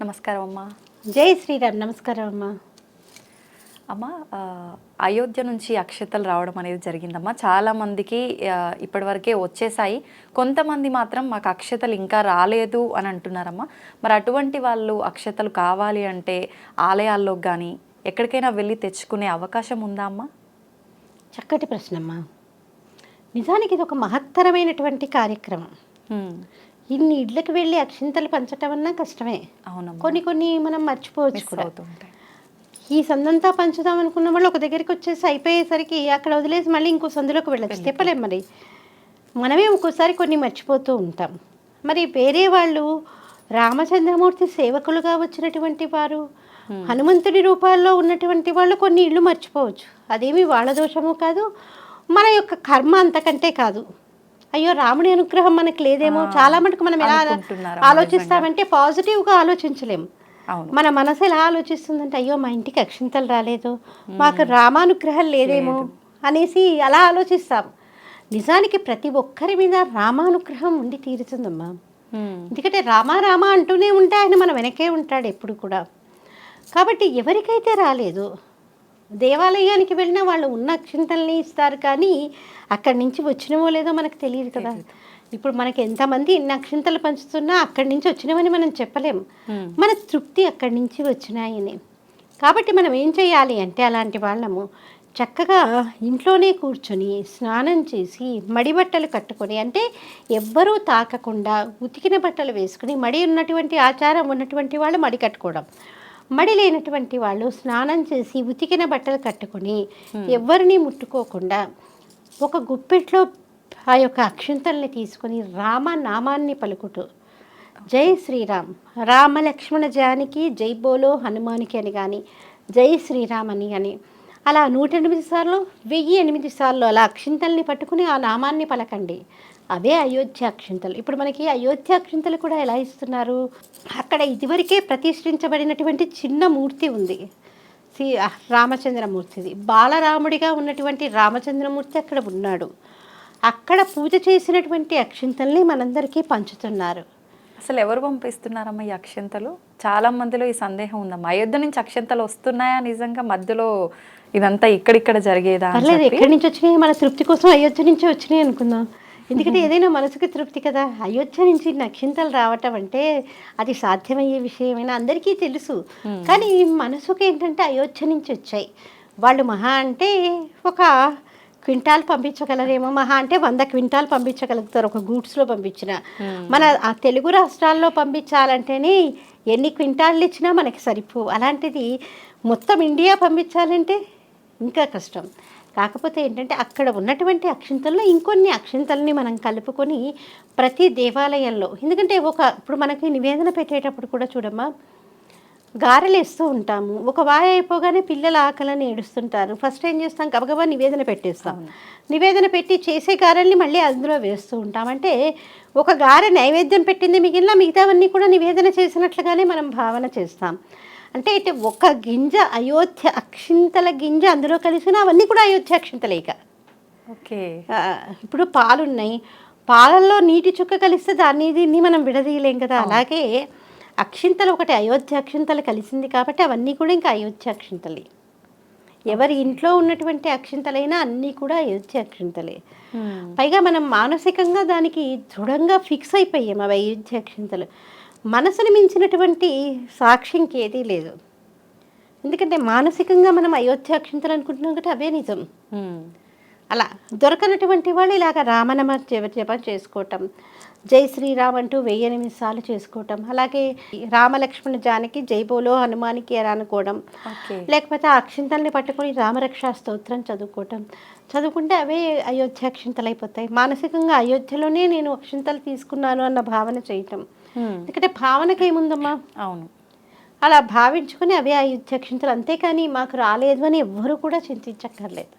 నమస్కారం అమ్మా. జై శ్రీరామ్ నమస్కారం అమ్మా. అమ్మ అయోధ్య నుంచి అక్షతలు రావడం అనేది జరిగిందమ్మా. చాలా మందికి ఆ, ఇప్పటివరకే వచ్చేసాయి. కొంతమంది మాత్రం మాకు అక్షతలు ఇంకా రాలేదు అని అంటున్నారమ్మా. మరి అటువంటి వాళ్ళు అక్షతలు కావాలి అంటే ఆలయాల్లో కానీ ఎక్కడికైనా వెళ్ళి తెచ్చుకునే అవకాశం ఉందా అమ్మా? చక్కటి ప్రశ్న అమ్మా నిజానికి ఇది ఒక మహత్తరమైనటువంటి కార్యక్రమం. ఇన్ని ఇళ్ళకి వెళ్ళి అక్షింతలు పంచటం అన్నా కష్టమే. అవునమ్మా. కొన్ని కొన్ని మనం మర్చిపోవచ్చు కూడా. ఈ సందంతా పంచుదాం అనుకున్న వాళ్ళు ఒక దగ్గరికి వచ్చేసి అయిపోయేసరికి అక్కడ వదిలేసి మళ్ళీ ఇంకో సందులోకి వెళ్ళచ్చు. చెప్పలేం మరి. మనమే ఒక్కోసారి కొన్ని మర్చిపోతూ ఉంటాం. మరి వేరే వాళ్ళు రామచంద్రమూర్తి సేవకులుగా వచ్చినటువంటి వారు హనుమంతుడి రూపాల్లో ఉన్నటువంటి వాళ్ళు కొన్ని ఇళ్ళు మర్చిపోవచ్చు. అదేమి వాళ్ళ దోషము కాదు మన యొక్క కర్మ అంతకంటే కాదు. అయ్యో రాముడి అనుగ్రహం మనకు లేదేమో. చాలా మటుకు మనం ఎలా ఆలోచిస్తామంటే పాజిటివ్గా ఆలోచించలేము మన మనసు ఎలా ఆలోచిస్తుందంటే అయ్యో మా ఇంటికి అక్షింతలు రాలేదు. మాకు రామానుగ్రహం లేదేమో అనేసి అలా ఆలోచిస్తాం. నిజానికి ప్రతి ఒక్కరి మీద రామానుగ్రహం ఉండి తీరుతుందమ్మా. ఎందుకంటే రామా రామా అంటూనే ఉంటే ఆయన మన వెనకే ఉంటాడు ఎప్పుడు కూడా. కాబట్టి ఎవరికైతే రాలేదు దేవాలయానికి వెళ్ళినా వాళ్ళు ఉన్న అక్షింతల్ని ఇస్తారు కానీ అక్కడి నుంచి వచ్చినవో లేదో మనకు తెలియదు కదా. ఇప్పుడు మనకి ఎంతమంది ఇన్ని అక్షింతలు పంచుతున్నా అక్కడి నుంచి వచ్చినవని మనం చెప్పలేం. హ్మ్. మన తృప్తి అక్కడి నుంచి వచ్చినాయని. కాబట్టి మనం ఏం చేయాలి అంటే అలాంటి వాళ్ళము చక్కగా ఇంట్లోనే కూర్చొని స్నానం చేసి మడి బట్టలు కట్టుకొని అంటే ఎవ్వరూ తాకకుండా ఉతికిన బట్టలు వేసుకుని మడి ఉన్నటువంటి ఆచారం ఉన్నటువంటి వాళ్ళు మడి కట్టుకోవడం. మడి లేనటువంటి వాళ్ళు స్నానం చేసి ఉతికిన బట్టలు కట్టుకొని ఎవరిని ముట్టుకోకుండా ఒక గుప్పెట్లో ఆ యొక్క అక్షింతల్ని తీసుకొని రామ నామాన్ని పలుకుతూ జై శ్రీరామ్ రామ లక్ష్మణ జానికి జై బోలో హనుమానికి అని కానీ జై శ్రీరామ్ అని కానీ అలా నూట ఎనిమిది సార్లు వెయ్యి ఎనిమిది సార్లు అలా అక్షింతల్ని పట్టుకుని ఆ నామాన్ని పలకండి. అవే అయోధ్య అక్షింతలు. ఇప్పుడు మనకి అయోధ్య అక్షింతలు కూడా ఎలా ఇస్తున్నారు? అక్కడ ఇదివరకే ప్రతిష్ఠించబడినటువంటి చిన్న మూర్తి ఉంది. శ్రీ రామచంద్రమూర్తిది. బాలరాముడిగా ఉన్నటువంటి రామచంద్రమూర్తి అక్కడ ఉన్నాడు. అక్కడ పూజ చేసినటువంటి అక్షింతల్ని మనందరికీ పంచుతున్నారు. అసలు ఎవరు పంపిస్తున్నారమ్మా ఈ అక్షంతలు? చాలా మందిలో ఈ సందేహం ఉందమ్మా. అయోధ్య నుంచి అక్షంతలు వస్తున్నాయా నిజంగా? మధ్యలో ఇదంతా ఇక్కడిక్కడ జరిగేదా పర్లేదు? ఎక్కడి నుంచి వచ్చినాయి? మన తృప్తి కోసం అయోధ్య నుంచి వచ్చినాయి అనుకుందాం. ఎందుకంటే ఏదైనా మనసుకి తృప్తి కదా. అయోధ్య నుంచి నక్షింతలు రావటం అంటే అది సాధ్యమయ్యే విషయమైనా అందరికీ తెలుసు. కానీ మనసుకి ఏంటంటే అయోధ్య నుంచి వచ్చాయి. వాళ్ళు మహా అంటే ఒక క్వింటాల్ పంపించగలరేమో మహా అంటే వంద క్వింటాల్ పంపించగలుగుతారు. ఒక గూడ్స్లో పంపించిన. మన ఆ తెలుగు రాష్ట్రాల్లో పంపించాలంటేనే ఎన్ని క్వింటాళ్ళు ఇచ్చినా మనకి సరిపో. అలాంటిది మొత్తం ఇండియా పంపించాలంటే ఇంకా కష్టం. కాకపోతే ఏంటంటే అక్కడ ఉన్నటువంటి అక్షింతల్లో ఇంకొన్ని అక్షింతల్ని మనం కలుపుకొని ప్రతి దేవాలయంలో. ఎందుకంటే ఒక ఇప్పుడు మనకి నివేదన పెట్టేటప్పుడు కూడా చూడమ్మా గారెలు వేస్తూ ఉంటాము. ఒక వాయ అయిపోగానే పిల్లలు ఆకలని ఏడుస్తుంటారు. ఫస్ట్ ఏం చేస్తాం? గబగబా నివేదన పెట్టేస్తాం. నివేదన పెట్టి చేసే గారెల్ని మళ్ళీ అందులో వేస్తూ ఉంటాం. అంటే ఒక గారె నైవేద్యం పెట్టింది మిగిలిన మిగతావన్నీ కూడా నివేదన చేసినట్లుగానే మనం భావన చేస్తాం. అంటే ఇటు ఒక గింజ అయోధ్య అక్షింతల గింజ అందులో కలిసిన అవన్నీ కూడా అయోధ్య అక్షింతలే ఇక ఓకే ఇప్పుడు పాలున్నాయి. పాలల్లో నీటి చుక్క కలిస్తే దాన్ని దీన్ని మనం విడదీయలేం కదా. అలాగే అక్షింతలు ఒకటి అయోధ్య అక్షింతలు కలిసింది కాబట్టి అవన్నీ కూడా ఇంకా అయోధ్య అక్షింతలే. ఎవరి ఇంట్లో ఉన్నటువంటి అక్షింతలైనా అన్నీ కూడా అయోధ్య అక్షింతలే. పైగా మనం మానసికంగా దానికి దృఢంగా ఫిక్స్ అయిపోయాం అవి అయోధ్య అక్షింతలు. మనసుని మించినటువంటి సాక్షి ఇంకేదీ లేదు. ఎందుకంటే మానసికంగా మనం అయోధ్య అక్షింతలు అనుకుంటున్నాం కాబట్టి అవే నిజం. అలా దొరకనటువంటి వాళ్ళు ఇలాగ రామనమ జపం చేసుకోవటం జై శ్రీరామ్ అంటూ వెయ్యి ఎనిమిది సార్లు చేసుకోవటం. అలాగే రామలక్ష్మణ జానకి జై బోలో హనుమానికి అని అనుకోవడం. లేకపోతే ఆ అక్షింతల్ని పట్టుకొని రామరక్షా స్తోత్రం చదువుకోవటం. చదువుకుంటే అవే అయోధ్య అక్షింతలు అయిపోతాయి. మానసికంగా అయోధ్యలోనే నేను అక్షింతలు తీసుకున్నాను అన్న భావన చేయటం. ఎందుకంటే భావనకి ఏముందమ్మా? అవును. అలా భావించుకొని అవే అయోధ్య అక్షింతలు. అంతేకాని మాకు రాలేదు అని ఎవ్వరూ కూడా చింతించక్కర్లేదు.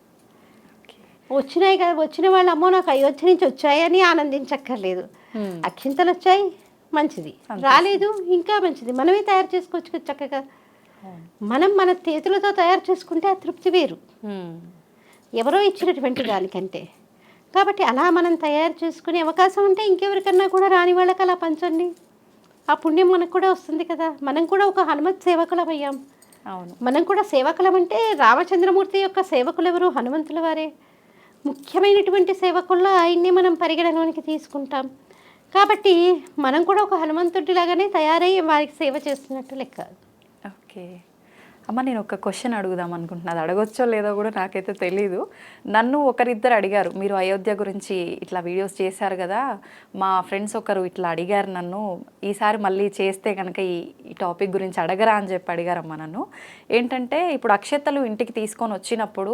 వచ్చినాయి కదా వచ్చిన వాళ్ళు అమ్మో నాకు అయోధ్య నుంచి వచ్చాయని ఆనందించక్కర్లేదు. అక్షింతలు వచ్చాయి మంచిది. రాలేదు ఇంకా మంచిది. మనమే తయారు చేసుకోవచ్చు కదా చక్కగా. మనం మన చేతులతో తయారు చేసుకుంటే ఆ తృప్తి వేరు. ఎవరో ఇచ్చినటువంటి దానికంటే. కాబట్టి అలా మనం తయారు చేసుకునే అవకాశం ఉంటే ఇంకెవరికన్నా కూడా రాని వాళ్ళకి అలా పంచండి. ఆ పుణ్యం మనకు కూడా వస్తుంది కదా. మనం కూడా ఒక హనుమత్ సేవకులం అయ్యాం. అవును. మనం కూడా సేవకులం అంటే రామచంద్రమూర్తి యొక్క సేవకులు ఎవరు హనుమంతుల వారే. ముఖ్యమైనటువంటి సేవకుల్లో ఆయన్ని మనం పరిగణలోనికి తీసుకుంటాం. కాబట్టి మనం కూడా ఒక హనుమంతుడిలాగానే తయారై వారికి సేవ చేస్తున్నట్టు లెక్క. ఓకే. అమ్మ నేను ఒక క్వశ్చన్ అడుగుదాం అనుకుంటున్నా. అది అడగొచ్చో లేదో కూడా నాకైతే తెలీదు. నన్ను ఒకరిద్దరు అడిగారు. మీరు అయోధ్య గురించి ఇట్లా వీడియోస్ చేశారు కదా మా ఫ్రెండ్స్ ఒకరు ఇట్లా అడిగారు నన్ను ఈసారి మళ్ళీ చేస్తే కనుక ఈ ఈ టాపిక్ గురించి అడగరా అని చెప్పి అడిగారమ్మ నన్ను. ఏంటంటే ఇప్పుడు అక్షతలు ఇంటికి తీసుకొని వచ్చినప్పుడు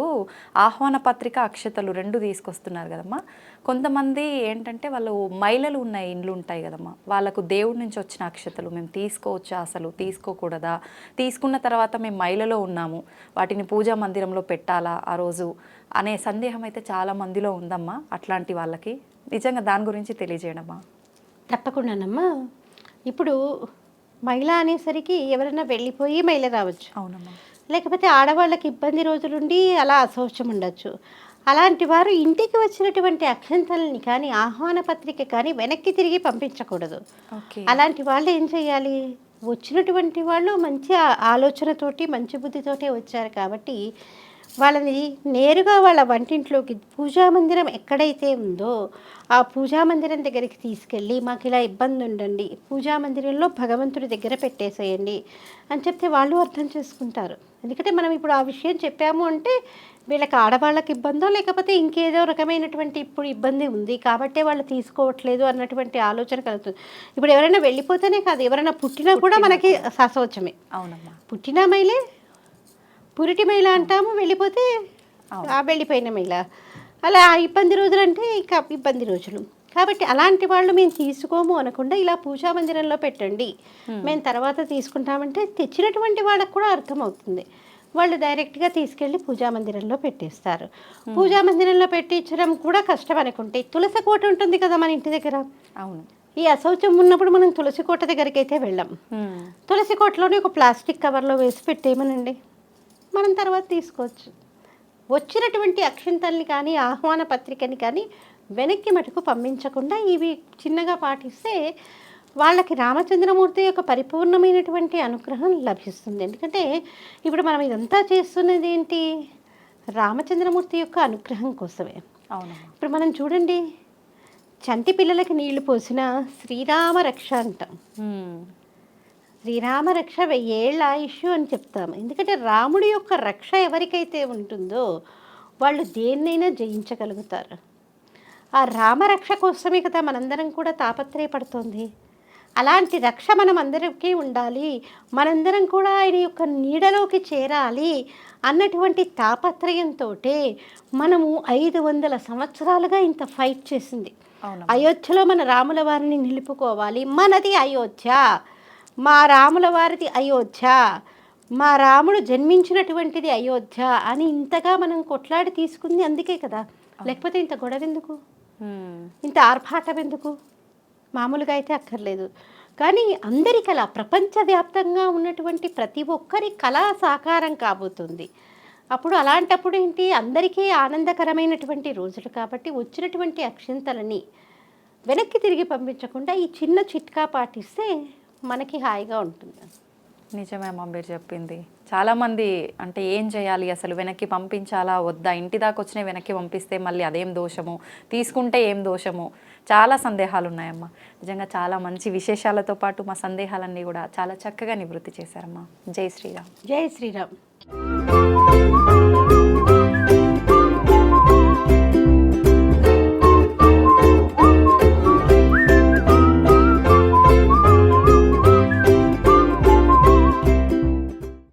ఆహ్వాన పత్రిక అక్షతలు రెండు తీసుకొస్తున్నారు కదమ్మా. కొంతమంది ఏంటంటే వాళ్ళు మహిళలు ఉన్న ఇండ్లు ఉంటాయి కదమ్మా. వాళ్ళకు దేవుడి నుంచి వచ్చిన అక్షతలు మేము తీసుకోవచ్చా అసలు? తీసుకోకూడదా? తీసుకున్న తర్వాత మేము మహిళలో ఉన్నాము. వాటిని పూజా మందిరంలో పెట్టాలా ఆ రోజు? అనే సందేహం అయితే చాలా మందిలో ఉందమ్మా. అట్లాంటి వాళ్ళకి నిజంగా దాని గురించి తెలియజేయడమ్మా తప్పకుండానమ్మా ఇప్పుడు మహిళ అనేసరికి ఎవరైనా వెళ్ళిపోయి మహిళ రావచ్చు. అవునమ్మా. లేకపోతే ఆడవాళ్ళకి ఇబ్బంది రోజులుండి అలా అసౌచ్యం ఉండొచ్చు అలాంటి వారు ఇంటికి వచ్చినటువంటి అక్షంతల్ని కానీ ఆహ్వాన పత్రిక కానీ వెనక్కి తిరిగి పంపించకూడదు. అలాంటి వాళ్ళు ఏం చేయాలి? వచ్చినటువంటి వాళ్ళు మంచి ఆలోచనతోటి మంచి బుద్ధితోటే వచ్చారు కాబట్టి వాళ్ళని నేరుగా వాళ్ళ వంటింట్లోకి పూజా మందిరం ఎక్కడైతే ఉందో ఆ పూజా మందిరం దగ్గరికి తీసుకెళ్ళి మాకు ఇలా ఇబ్బంది ఉండండి పూజా మందిరంలో భగవంతుడి దగ్గర పెట్టేసేయండి అని చెప్తే వాళ్ళు అర్థం చేసుకుంటారు. ఎందుకంటే మనం ఇప్పుడు ఆ విషయం చెప్పాము అంటే వీళ్ళకి ఆడవాళ్ళకి ఇబ్బందో లేకపోతే ఇంకేదో రకమైనటువంటి ఇప్పుడు ఇబ్బంది ఉంది కాబట్టే వాళ్ళు తీసుకోవట్లేదు అన్నటువంటి ఆలోచన కలుగుతుంది. ఇప్పుడు ఎవరైనా వెళ్ళిపోతేనే కాదు ఎవరైనా పుట్టినా కూడా మనకి సశోచమే అవునమ్మా. పుట్టిన మైలే పురిటి మైల అంటాము వెళ్ళిపోతే. ఆ వెళ్ళిపోయిన మైల. అలా ఆ ఇబ్బంది రోజులు అంటే ఇక ఇబ్బంది రోజులు. కాబట్టి అలాంటి వాళ్ళు మేము తీసుకోము అనకుండా ఇలా పూజా మందిరంలో పెట్టండి. మేము తర్వాత తీసుకుంటామంటే తెచ్చినటువంటి వాళ్ళకు కూడా అర్థమవుతుంది. వాళ్ళు డైరెక్ట్గా తీసుకెళ్ళి పూజా మందిరంలో పెట్టేస్తారు. పూజా మందిరంలో పెట్టించడం కూడా కష్టం అనుకుంటే తులసి కోట ఉంటుంది కదా మన ఇంటి దగ్గర? అవును. ఈ అశౌచం ఉన్నప్పుడు మనం తులసి కోట దగ్గరికి అయితే వెళ్ళాం. తులసి కోటలోనే ఒక ప్లాస్టిక్ కవర్లో వేసి పెట్టేయమనండి. మనం తర్వాత తీసుకోవచ్చు. వచ్చినటువంటి అక్షంతల్ని కానీ ఆహ్వాన పత్రికని కానీ వెనక్కి మటుకు పంపించకుండా ఇవి చిన్నగా పాటిస్తే వాళ్ళకి రామచంద్రమూర్తి యొక్క పరిపూర్ణమైనటువంటి అనుగ్రహం లభిస్తుంది. ఎందుకంటే ఇప్పుడు మనం ఇదంతా చేస్తున్నది ఏంటి? రామచంద్రమూర్తి యొక్క అనుగ్రహం కోసమే. అవునమ్మా ఇప్పుడు మనం చూడండి చంటి పిల్లలకి నీళ్ళు పోసిన శ్రీరామ రక్ష అంటాం. శ్రీరామ రక్ష వెయ్యేళ్ళ ఆయుష్ అని చెప్తాము ఎందుకంటే రాముడి యొక్క రక్ష ఎవరికైతే ఉంటుందో వాళ్ళు దేన్నైనా జయించగలుగుతారు. ఆ రామరక్ష కోసమే కదా మనందరం కూడా తాపత్రయపడుతోంది. అలాంటి రక్ష మనం అందరికీ ఉండాలి. మనందరం కూడా ఆయన యొక్క నీడలోకి చేరాలి అన్నటువంటి తాపత్రయంతో మనము ఐదు వందల సంవత్సరాలుగా ఇంత ఫైట్ చేసింది. అయోధ్యలో మన రాముల వారిని నిలుపుకోవాలి. మనది అయోధ్య. మా రాముల వారిది అయోధ్య. మా రాముడు జన్మించినటువంటిది అయోధ్య అని ఇంతగా మనం కొట్లాడి తీసుకుంది అందుకే కదా. లేకపోతే ఇంత గొడవ ఎందుకు. ఇంత ఆర్భాటం ఎందుకు మామూలుగా అయితే అక్కర్లేదు. కానీ అందరి కళ ప్రపంచవ్యాప్తంగా ఉన్నటువంటి ప్రతి ఒక్కరి కళ సాకారం కాబోతుంది. అప్పుడు అలాంటప్పుడు ఏంటి? అందరికీ ఆనందకరమైనటువంటి రోజులు కాబట్టి వచ్చినటువంటి అక్షంతలని వెనక్కి తిరిగి పంపించకుండా ఈ చిన్న చిట్కా పాటిస్తే మనకి హాయిగా ఉంటుంది. నిజమే మీరు చెప్పింది. చాలామంది అంటే ఏం చేయాలి అసలు? వెనక్కి పంపించాలా? వద్దా? ఇంటి దాకా వచ్చిన వెనక్కి పంపిస్తే మళ్ళీ అదేం దోషము? తీసుకుంటే ఏం దోషము? చాలా సందేహాలు ఉన్నాయమ్మా నిజంగా చాలా మంచి విశేషాలతో పాటు మా సందేహాలన్నీ కూడా చాలా చక్కగా నివృత్తి చేశారమ్మా. జై శ్రీరామ్. జై శ్రీరామ్.